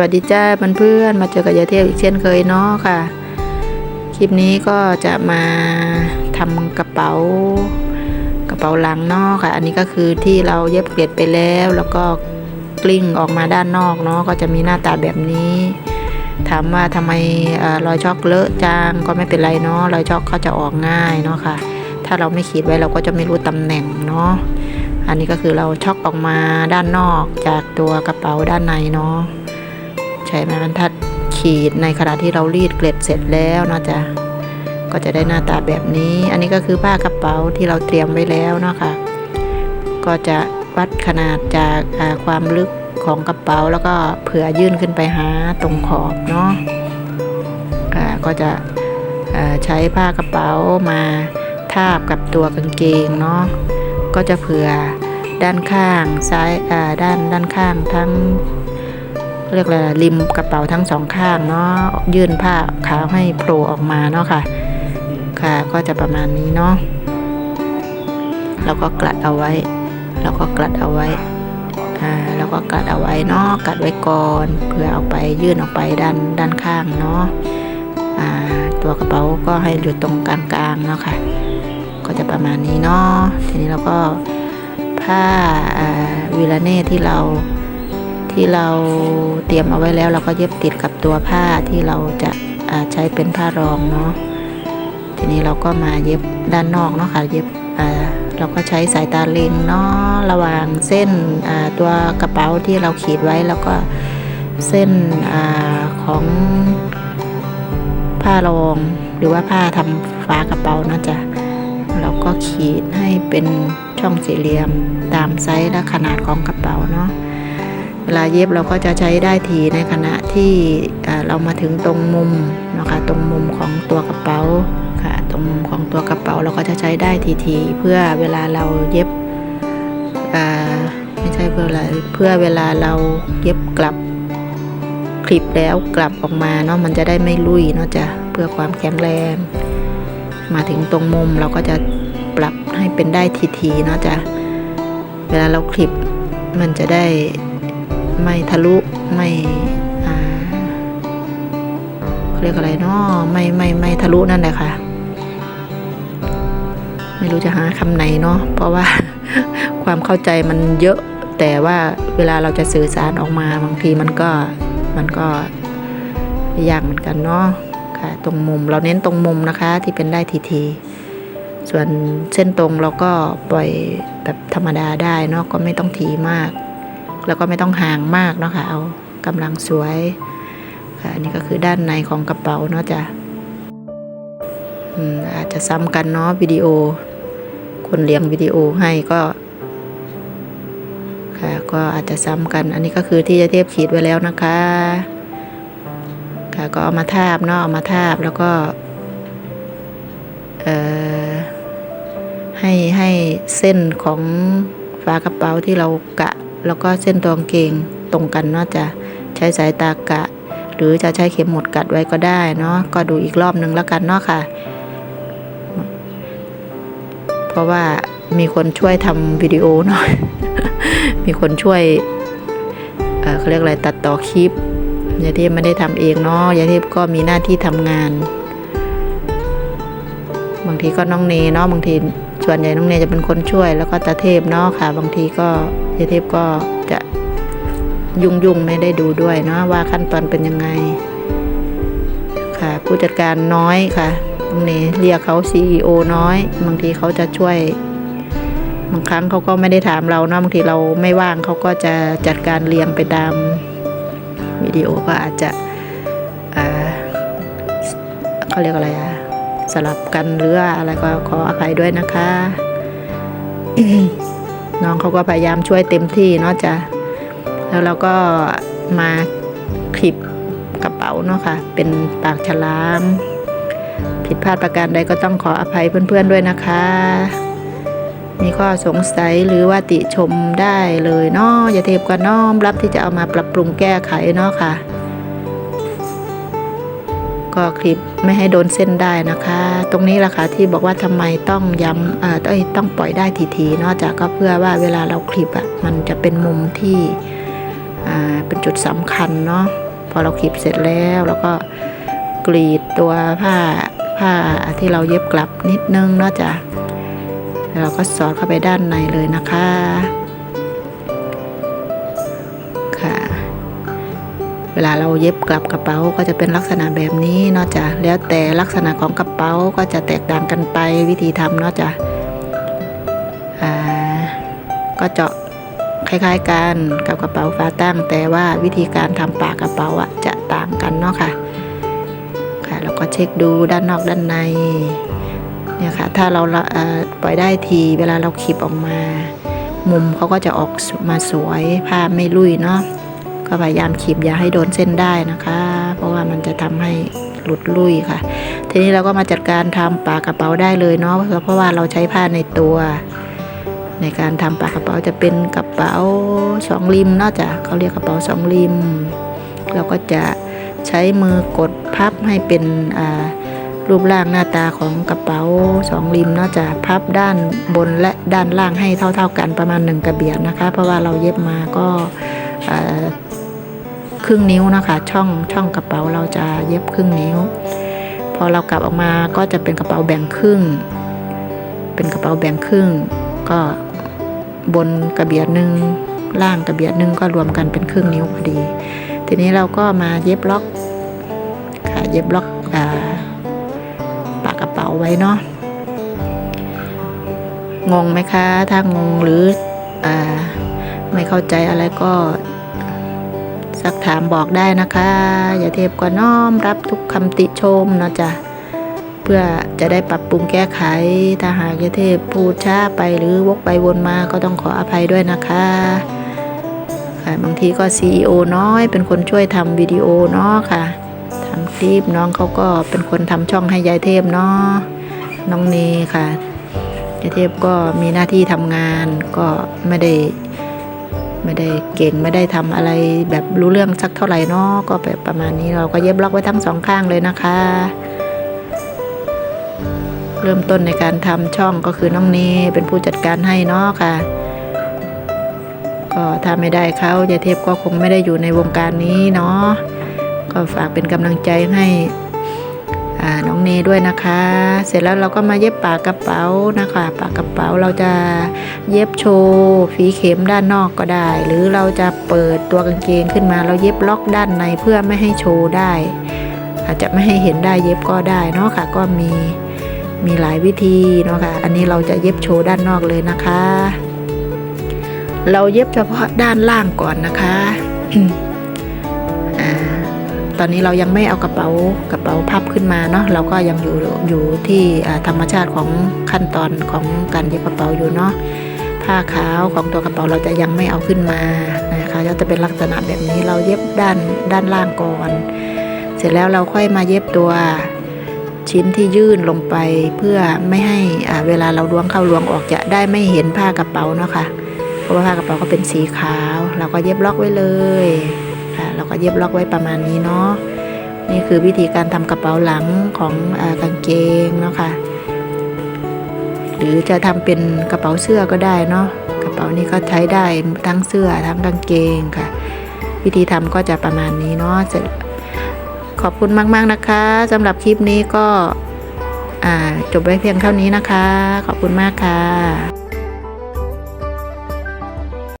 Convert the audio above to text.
วัสดีจ้าเพื่อนๆมาเจอกับยายเทพอีกเช่นเคยเนาะค่ะ คลิปนี้ก็จะมาทำกระเป๋ากระเป๋าหลังนาะค่ะ อันนี้ก็คือที่เราเย็บเกล็ดไปแล้ว แล้วก็กลิ้งออกมาด้านนอกเนาะก็จะมีหน้าตาแบบนี้ถามว่าทำไมอรอยช็อกเลอะจางก็ไม่เป็นไรเนาะรอยช็อกเขาจะออกง่ายเนาะค่ะ ถ้าเราไม่ขีดไว้เราก็จะไม่รู้ตำแหน่งเนาะอันนี้ก็คือเราช็อกออกมาด้านนอกจากตัวกระเป๋าด้านในเนาะ ใช้ไม้บรรทัดขีดในขณะที่เรารีดเกล็ดเสร็จแล้วเนาะจ๊ะก็จะได้หน้าตาแบบนี้ อันนี้ก็คือผ้ากระเป๋าที่เราเตรียมไว้แล้วเนาะค่ะก็จะวัดขนาดจากความลึกของกระเป๋าแล้วก็เผื่อยื่นขึ้นไปหาตรงขอบเนาะก็จะใช้ผ้ากระเป๋ามาทาบกับตัวกางเกงเนาะก็จะเผื่อด้านข้างซ้ายด้านด้านข้างทั้ง เรียกอะไรล่ะริมกระเป๋าทั้งสองข้างเนาะยื่นผ้าขาวให้โผล่ออกมาเนาะค่ะ ค่ะก็จะประมาณนี้เนาะแล้วก็กลัดเอาไว้ แล้วก็กลัดเอาไว้อ่าแล้วก็กลัดเอาไว้เนาะกัดไว้ก่อนเพื่อเอาไปยื่นออกไปด้านด้านข้างเนาะอ่าตัวกระเป๋าก็ให้อยู่ตรงกลางๆเนาะค่ะ ก็จะประมาณนี้เนาะทีนี้เราก็ผ้าอ่าวิลาเน่ที่เรา ที่เราเตรียมเอาไว้แล้ว เราก็เย็บติดกับตัวผ้าที่เราจะาใช้เป็นผ้ารองเนาะทีนี้เราก็มาเย็บด้านนอกเนาะค่ะเย็บเราก็ใช้สายตาเล็งเนาะระหว่างเส้นตัวกระเป๋าที่เราขีดไว้แล้วก็เส้นอของผ้ารองหรือว่าผ้าทำฝากระเป๋านะจ๊ะเราก็ขีดให้เป็นช่องสี่เหลี่ยมตามไซส์และขนาดของกระเป๋าเนาะ เวลาเย็บเราก็จะใช้ได้ทีในขณะที่เรามาถึงตรงมุมนะคะตรงมุมของตัวกระเป๋าค่ะตรงมุมของตัวกระเป๋าเราก็จะใช้ได้ทีทีๆเพื่อเวลาเราเย็บไม่ใช่เพื่ออะไรเพื่อเวลาเราเย็บกลับคลิปแล้วกลับออกมาเนาะมันจะได้ไม่ลุยเนาะจะเพื่อความแข็งแรง มาถึงตรงมุมเราก็จะปรับให้เป็นได้ทีทีๆเนาะจะเวลาเราคลิปมันจะได้ ไม่ทะลุไม่เขาเรียกอะไรเนาะไม่ไม่ไม่ทะลุนั่นแหละค่ะ ไม่รู้จะหาคำไหนเนาะเพราะว่าความเข้าใจมันเยอะ แต่ว่าเวลาเราจะสื่อสารออกมาบางทีมันก็มันก็ยากเหมือนกันเนาะค่ะ ตรงมุมเราเน้นตรงมุมนะคะ ที่เป็นได้ทีทีๆส่วนเส้นตรงเราก็ปล่อยแบบธรรมดาได้เนาะก็ไม่ต้องทีมาก แล้วก็ไม่ต้องห่างมากเนาะค่ะ เอากำลังสวยค่ะ อันนี้ก็คือด้านในของกระเป๋าเนาะจ้ะอาจจะซ้ำกันเนาะวิดีโอ คนเลี้ยงวิดีโอให้ก็ค่ะก็อาจจะซ้ำกัน อันนี้ก็คือที่จะเทียบขีดไว้แล้วนะคะ ค่ะก็เอามาทาบเนาะเอามาทาบแล้วก็เอ่อให้ให้เส้นของฝากระเป๋าที่เรากะ แล้วก็เส้นตัวกางเกงตรงกันเนาะจะใช้สายตากะ หรือจะใช้เข็มหมุดกัดไว้ก็ได้เนาะก็ดูอีกรอบนึงแล้วกันเนาะค่ะ เพราะว่ามีคนช่วยทำวิดีโอหน่อย มีคนช่วยเอ่อเขาเรียกอะไรตัดต่อคลิปยายเทพไม่ได้ทำเองเนาะยายเทพก็มีหน้าที่ทำงาน บางทีก็น้องเนเนาะบางทีส่วนใหญ่น้องเนจะเป็นคนช่วย แล้วก็ตาเทพเนาะค่ะ บางทีก็ ยายเทพก็จะยุ่งยุ่งๆไม่ได้ดูด้วยเนาะว่าขั้นตอนเป็นยังไง ค่ะ ผู้จัดการน้อยค่ะน้องเนเรียกเขา CEO น้อย บางทีเขาจะช่วยบางครั้งเขาก็ไม่ได้ถามเราเนาะบางทีเราไม่ว่างเขาก็จะจัดการเรียงไปตามวิดีโอก็อาจจะเขาเรียกอะไรอะสลับกันหรืออะไรก็ขออภัยด้วยนะคะ น้องเขาก็พยายามช่วยเต็มที่เนาะจ้ะแล้วเราก็มาคลิปกระเป๋าเนาะค่ะ เป็นปากฉลาม ผิดพลาดประการใดก็ต้องขออภัยเพื่อนๆด้วยนะคะ มีข้อสงสัยหรือว่าติชมได้เลยเนาะอย่าเทพก็น้อมรับที่จะเอามาปรับปรุงแก้ไขเนาะค่ะ ก็คลิปไม่ให้โดนเส้นได้นะคะ ตรงนี้แหละค่ะที่บอกว่าทำไมต้องย้ำเอ่อต้องต้องปล่อยได้ทีๆเนอกจากก็เพื่อว่าเวลาเราคลิปอะมันจะเป็นมุมที่อ่าเป็นจุดสำคัญเนาะพอเราขีบเสร็จแล้วแล้วก็กรีดตัวผ้าผ้าที่เราเย็บกลับนิดนึงเนาะจ้ะเราก็สอดเข้าไปด้านในเลยนะคะ เวลาเราเย็บกลับกระเป๋าก็จะเป็นลักษณะแบบนี้เนาะจ้ะแล้วแต่ลักษณะของกระเป๋าก็จะแตกต่างกันไปวิธีทำเนาะจ้ะอ่าก็เจาะคล้ายๆกันกับกระเป๋าฝาตั้ง แต่ว่าวิธีการทำปากกระเป๋าอะจะต่างกันเนาะค่ะ ค่ะแล้วก็เช็คดูด้านนอกด้านในเนี่ยค่ะถ้าเราปล่อยได้ทีเวลาเราขีบออกมา มุมเขาก็จะออกมาสวยผ้าไม่ลุยเนาะ ก็พยายามขีบอย่าให้โดนเส้นได้นะคะ เพราะว่ามันจะทำให้หลุดลุ่ยค่ะ ทีนี้เราก็มาจัดการทำปากกระเป๋าได้เลยเนาะเพราะว่าเราใช้ผ้าในตัว ในการทำปากกระเป๋าจะเป็นกระเป๋าสองริมเนอกจากเขาเรียกกระเป๋าสองริม เราก็จะใช้มือกดพับให้เป็นรูปร่างหน้าตาของกระเป๋าสองริมเนอกจากพับด้านบนและด้านล่างให้เท่า ๆกันประมาณหนึ่งกระเบียดนะคะ เพราะว่าเราเย็บมาก็ ครึ่งนิ้วนะคะ ช่องช่องกระเป๋าเราจะเย็บครึ่งนิ้ว พอเรากลับออกมาก็จะเป็นกระเป๋าแบ่งครึ่ง เป็นกระเป๋าแบ่งครึ่ง ก็บนกระเบียดหนึ่งล่างกระเบียดหนึ่งก็รวมกันเป็นครึ่งนิ้วพอดี ทีนี้เราก็มาเย็บล็อกค่ะเย็บล็อกอปากกระเป๋าไว้เนาะงงไหมคะ ถ้างงหรืออ ไม่เข้าใจอะไรก็สักถามบอกได้นะคะ อย่าเทพก็น้อมรับทุกคำติชมเนาะจ๊ะเพื่อจะได้ปรับปรุงแก้ไข ถ้าหากยาเทพพูดช้าไปหรือวกไปวนมาก็ต้องขออภัยด้วยนะคะค่ะบางทีก็ CEO น้อยเป็นคนช่วยทำวิดีโอเนาะค่ะทำคลิปน้องเขาก็เป็นคนทำช่องให้ยายเทพเนาะน้องเนค่ะยายเทพก็มีหน้าที่ทำงานก็ไม่ได้ ไม่ได้เก่งไม่ได้ทำอะไรแบบรู้เรื่องสักเท่าไหร่เนาะก็แบบประมาณนี้เราก็เย็บล็อกไว้ทั้งสองข้างเลยนะคะ เริ่มต้นในการทำช่องก็คือน้องเนเป็นผู้จัดการให้เนาะค่ะ ก็ถ้าไม่ได้เขายายเทพก็คงไม่ได้อยู่ในวงการนี้เนาะก็ฝากเป็นกำลังใจให้ น้องเนด้วยนะคะ เสร็จแล้วเราก็มาเย็บปากกระเป๋านะคะ ปากกระเป๋าเราจะเย็บโชว์ฝีเข็มด้านนอกก็ได้ หรือเราจะเปิดตัวกางเกงขึ้นมาเราเย็บล็อกด้านในเพื่อไม่ให้โชว์ได้ อาจจะไม่ให้เห็นได้เย็บก็ได้เนาะค่ะ ก็มีมีหลายวิธีเนาะค่ะ อันนี้เราจะเย็บโชว์ด้านนอกเลยนะคะ เราเย็บเฉพาะด้านล่างก่อนนะคะ ตอนนี้เรายังไม่เอากระเป๋ากระเป๋าพับขึ้นมาเนาะเราก็ยังอยู่อยู่ที่ธรรมชาติของขั้นตอนของการเย็บกระเป๋าอยู่เนาะผ้าขาวของตัวกระเป๋าเราจะยังไม่เอาขึ้นมานะคะก็จะเป็นลักษณะแบบนี้เราเย็บด้านด้านล่างก่อน เสร็จแล้วเราค่อยมาเย็บตัวชิ้นที่ยื่นลงไปเพื่อไม่ให้เวลาเราล้วงเข้าล้วงออกจะได้ไม่เห็นผ้ากระเป๋าเนาะค่ะเพราะว่าผ้ากระเป๋าก็เป็นสีขาว เราก็เย็บล็อกไว้เลย ค่ะเราก็เย็บล็อกไว้ประมาณนี้เนาะนี่คือวิธีการทำกระเป๋าหลังของอกางเกงเนาะค่ะหรือจะทำเป็นกระเป๋าเสื้อก็ได้เนาะกระเป๋านี้ก็ใช้ได้ทั้งเสื้อทั้งกางเกงค่ะ วิธีทำก็จะประมาณนี้เนาะเสร็จขอบคุณมาก ๆ นะคะสำหรับคลิปนี้ก็จบไว้เพียงเท่านี้นะคะ ขอบคุณมากค่ะ